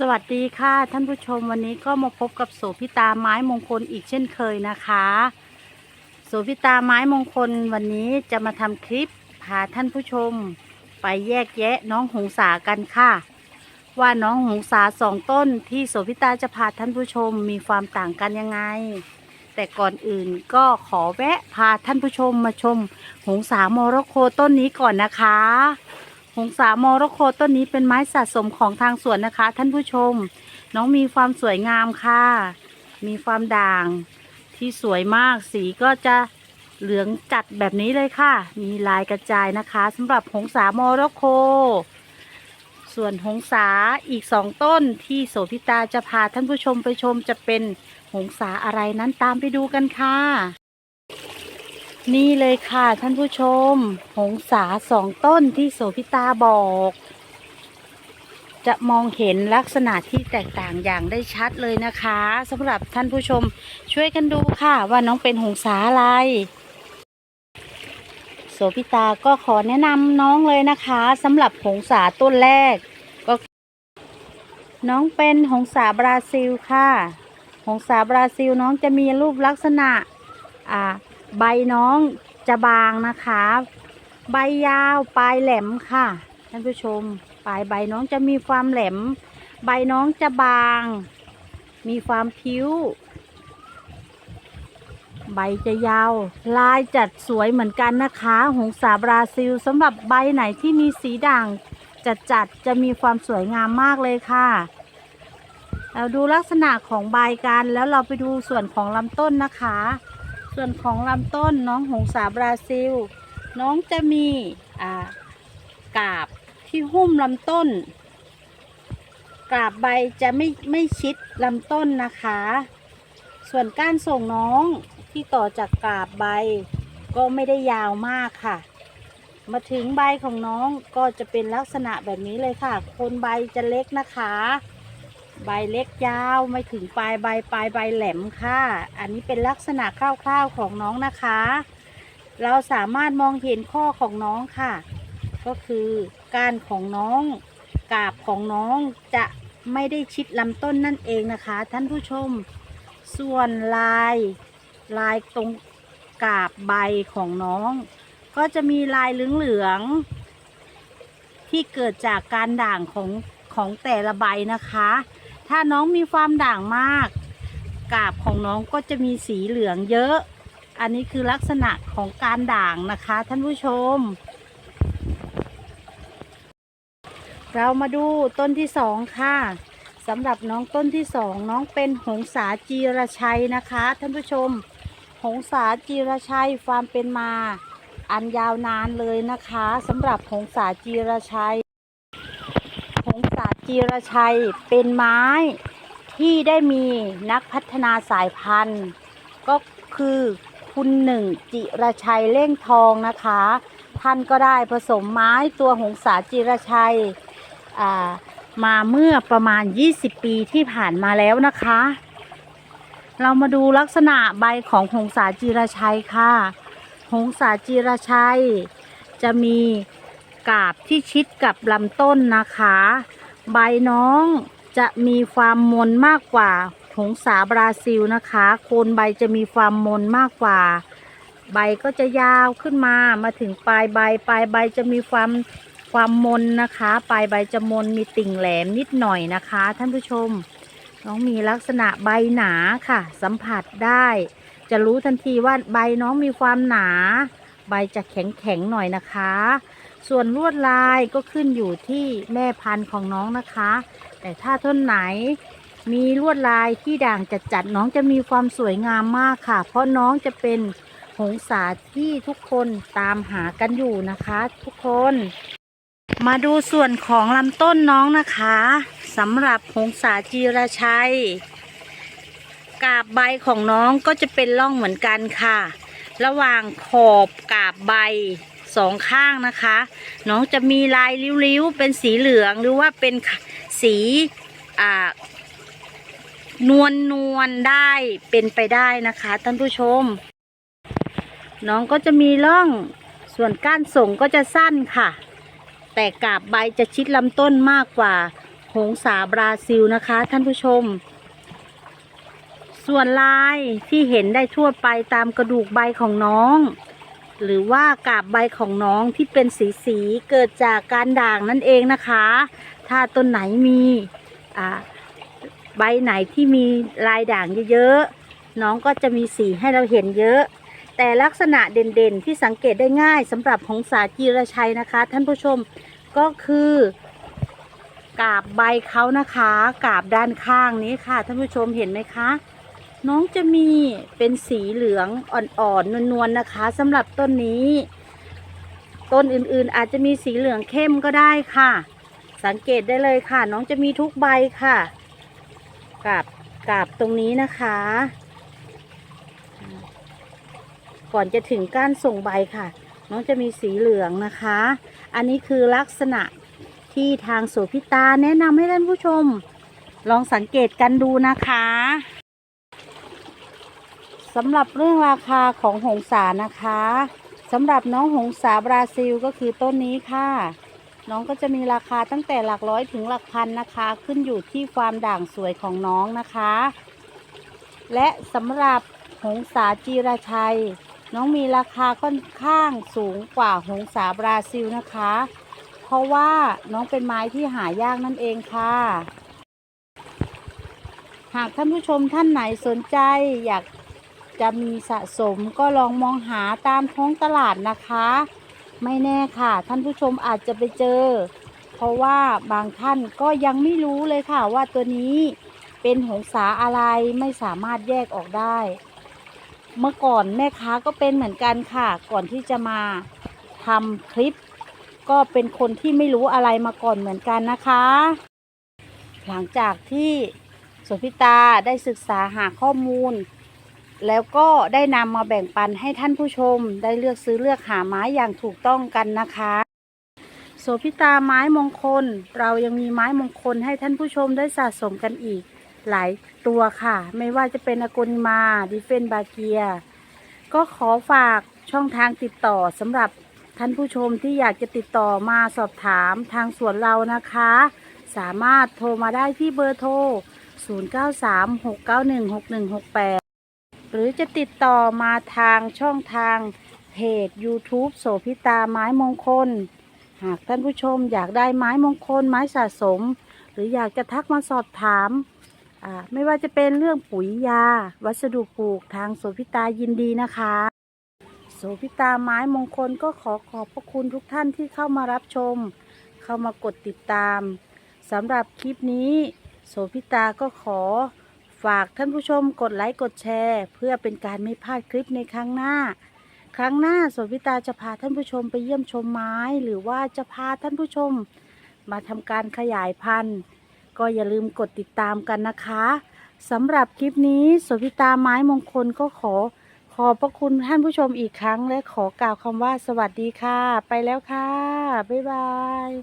สวัสดีค่ะท่านผู้ชมวันนี้ก็มาพบกับโสพิตาไม้มงคลอีกเช่นเคยนะคะ โสพิตาไม้มงคลวันนี้จะมาทำคลิปพาท่านผู้ชม ไปแยกแยะน้องหงสากันค่ะ ว่าน้องหงสาสองต้นที่โสพิตาจะพาท่านผู้ชมมีความต่างกันยังไง แต่ก่อนอื่นก็ขอแวะพาท่านผู้ชมมาชมหงสามรโคต้นนี้ก่อนนะคะ หงสามรโคต้นนี้เป็นไม้สะสมของทางสวนนะคะ ท่านผู้ชม น้องมีความสวยงามค่ะ มีความด่างที่สวยมากสีก็จะเหลืองจัดแบบนี้เลยค่ะ มีลายกระจายนะคะสำหรับหงสามรโค ส่วนหงสาอีกสองต้นที่โสพิตาจะพาท่านผู้ชมไปชมจะเป็นหงสาอะไรนั้นตามไปดูกันค่ะ นี่เลยค่ะท่านผู้ชม หงสาสองต้นที่โสพิตาบอก จะมองเห็นลักษณะที่แตกต่างอย่างได้ชัดเลยนะคะสำหรับท่านผู้ชมช่วยกันดูค่ะว่าน้องเป็นหงสาอะไร โสพิตาก็ขอแนะนำน้องเลยนะคะสำหรับหงสาต้นแรก ก็ น้องเป็นหงสาบราซิลค่ะ หงสาบราซิลน้องจะมีรูปลักษณะอ่า ใบน้องจะบางนะคะ ใบยาวปลายแหลมค่ะท่านผู้ชม ปลายใบน้องจะมีความแหลม ใบน้องจะบาง มีความพิ้ว ใบจะยาว ลายจัดสวยเหมือนกันนะคะ หงสาบราซิลสำหรับใบไหนที่มีสีด่างจัดจัดจะมีความสวยงามมากเลยค่ะ เราดูลักษณะของใบกันแล้วเราไปดูส่วนของลำต้นนะคะ ส่วนของลำต้นน้องหงสาบราซิล น้องจะมีกาบที่หุ้มลำต้น กาบใบจะไม่ไม่ชิดลำต้นนะคะ ส่วนก้านส่งน้องที่ต่อจากกาบใบ ก็ไม่ได้ยาวมากค่ะ มาถึงใบของน้องก็จะเป็นลักษณะแบบนี้เลยค่ะ คนใบจะเล็กนะคะ ใบเล็กยาวไม่ถึงปลายใบปลายใบแหลมค่ะ อันนี้เป็นลักษณะคร่าวๆของน้องนะคะ เราสามารถมองเห็นข้อของน้องค่ะ ก็คือกานของน้องกาบของน้องจะไม่ได้ชิดลำต้นนั่นเองนะคะ ท่านผู้ชม ส่วนลายลายตรงกาบใบของน้อง ก็จะมีลายเหลืองๆที่เกิดจากการด่างของของแต่ละใบนะคะ ถ้าน้องมีความด่างมาก กาบของน้องก็จะมีสีเหลืองเยอะ อันนี้คือลักษณะของการด่างนะคะ ท่านผู้ชม เรามาดูต้นที่สองค่ะสำหรับน้องต้นที่สองน้องเป็นหงสาจีรชัยนะคะ ท่านผู้ชม หงสาจีรชัยความเป็นมา อันยาวนานเลยนะคะสำหรับหงสาจีรชัย จีรชัยเป็นไม้ที่ได้มีนักพัฒนาสายพันธุ์ ก็คือคุณหนึ่งจิรชัยเล่งทองนะคะ ท่านก็ได้ผสมไม้ตัวหงสาจิรชัยมาเมื่อประมาณ 20 ปีที่ผ่านมาแล้วนะคะ เรามาดูลักษณะใบของหงสาจิรชัยค่ะ หงสาจิรชัยจะมีกาบที่ชิดกับลำต้นนะคะ ใบน้องจะมีความมนมากกว่าหงสาบราซิลนะคะ โคนใบจะมีความมนมากกว่า ใบก็จะยาวขึ้นมามาถึงปลายใบ ปลายใบจะมีความความมนนะคะ ปลายใบจะมนมีติ่งแหลมนิดหน่อยนะคะ ท่านผู้ชม น้องมีลักษณะใบหนาค่ะ สัมผัสได้ จะรู้ทันทีว่าใบน้องมีความหนา ใบจะแข็งแข็งๆหน่อยนะคะ ส่วนลวดลายก็ขึ้นอยู่ที่แม่พันธุ์ของน้องนะคะ แต่ถ้าต้นไหนมีลวดลายที่ด่างจัดๆน้องจะมีความสวยงามมากค่ะ เพราะน้องจะเป็นหงสาที่ทุกคนตามหากันอยู่นะคะ ทุกคน มาดูส่วนของลำต้นน้องนะคะสำหรับหงสาจีรชัย กาบใบของน้องก็จะเป็นร่องเหมือนกันค่ะ ระหว่างขอบกาบใบ สองข้างนะคะ น้องจะมีลายริ้วๆ เป็นสีเหลืองหรือว่าเป็นสีอ่านวลนวลได้เป็นไปได้นะคะท่านผู้ชม น้องก็จะมีร่องส่วนก้านส่งก็จะสั้นค่ะ แต่กาบใบจะชิดลำต้นมากกว่าหงสาบราซิลนะคะท่านผู้ชม ส่วนลายที่เห็นได้ทั่วไปตามกระดูกใบของน้อง หรือว่ากาบใบของน้องที่เป็นสีสีเกิดจากการด่างนั่นเองนะคะ ถ้าต้นไหนมีใบไหนที่มีลายด่างเยอะๆน้องก็จะมีสีให้เราเห็นเยอะ แต่ลักษณะเด่นๆที่สังเกตได้ง่ายสำหรับหงสาจีรชัยนะคะ ท่านผู้ชมก็คือกาบใบเขานะคะ กาบด้านข้างนี้ค่ะ ท่านผู้ชมเห็นไหมคะ น้องจะมีเป็นสีเหลืองอ่อนๆนวลๆนะคะสำหรับต้นนี้ ต้นอื่นๆอาจจะมีสีเหลืองเข้มก็ได้ค่ะ สังเกตได้เลยค่ะ น้องจะมีทุกใบค่ะกาบกาบตรงนี้นะคะ ก่อนจะถึงก้านส่งใบค่ะ น้องจะมีสีเหลืองนะคะ อันนี้คือลักษณะที่ทางโสพิตาแนะนำให้ท่านผู้ชม ลองสังเกตกันดูนะคะ สำหรับเรื่องราคาของหงสานะคะสำหรับน้องหงสาบราซิลก็คือต้นนี้ค่ะ น้องก็จะมีราคาตั้งแต่หลักร้อยถึงหลักพันนะคะ ขึ้นอยู่ที่ความด่างสวยของน้องนะคะ และสำหรับหงสาจีราชัย น้องมีราคาค่อนข้างสูงกว่าหงสาบราซิลนะคะ เพราะว่าน้องเป็นไม้ที่หายากนั่นเองค่ะหากท่านผู้ชมท่านไหนสนใจอยาก จะมีสะสมก็ลองมองหาตามท้องตลาดนะคะ ไม่แน่ค่ะ ท่านผู้ชมอาจจะไปเจอ เพราะว่าบางท่านก็ยังไม่รู้เลยค่ะว่าตัวนี้เป็นหงสาอะไรไม่สามารถแยกออกได้ เมื่อก่อนแม่ค้าก็เป็นเหมือนกันค่ะ ก่อนที่จะมาทำคลิป ก็เป็นคนที่ไม่รู้อะไรมาก่อนเหมือนกันนะคะ หลังจากที่โสพิตาได้ศึกษาหาข้อมูล แล้วก็ได้นำมาแบ่งปันให้ท่านผู้ชมได้เลือกซื้อเลือกหาไม้อย่างถูกต้องกันนะคะโสพิตาไม้มงคล เรายังมีไม้มงคลให้ท่านผู้ชมได้สะสมกันอีก หลายตัวค่ะ ไม่ว่าจะเป็นอโกนิมาดิเฟนบาเกีย ก็ขอฝากช่องทางติดต่อสำหรับท่านผู้ชมที่อยากจะติดต่อมาสอบถามทางสวนเรานะคะ สามารถโทรมาได้ที่เบอร์โทร 0936916168 หรือจะติดต่อมาทางช่องทางเพจ YouTube โสพิตาไม้มงคล หากท่านผู้ชมอยากได้ไม้มงคล ไม้สะสม หรืออยากจะทักมาสอบถามไม่ว่าจะเป็นเรื่องปุ๋ยยา วัสดุปลูกทางโสพิตายินดีนะคะ โสพิตาไม้มงคลก็ขอขอบพระคุณทุกท่านที่เข้ามารับชม เข้ามากดติดตามสำหรับคลิปนี้ โสพิตาก็ขอ ฝากท่านผู้ชมกดไลค์กดแชร์ เพื่อเป็นการไม่พลาดคลิปในครั้งหน้า ครั้งหน้าสพิตาจะพาท่านผู้ชมไปเยี่ยมชมไม้ หรือว่าจะพาท่านผู้ชม มาทำการขยายพันธุ์ ก็อย่าลืมกดติดตามกันนะคะสำหรับคลิปนี้สพิตาไม้มงคลก็ขอ ขอบพระคุณท่านผู้ชมอีกครั้ง และขอกล่าวคำว่าสวัสดีค่ะ ไปแล้วค่ะ บ๊ายบาย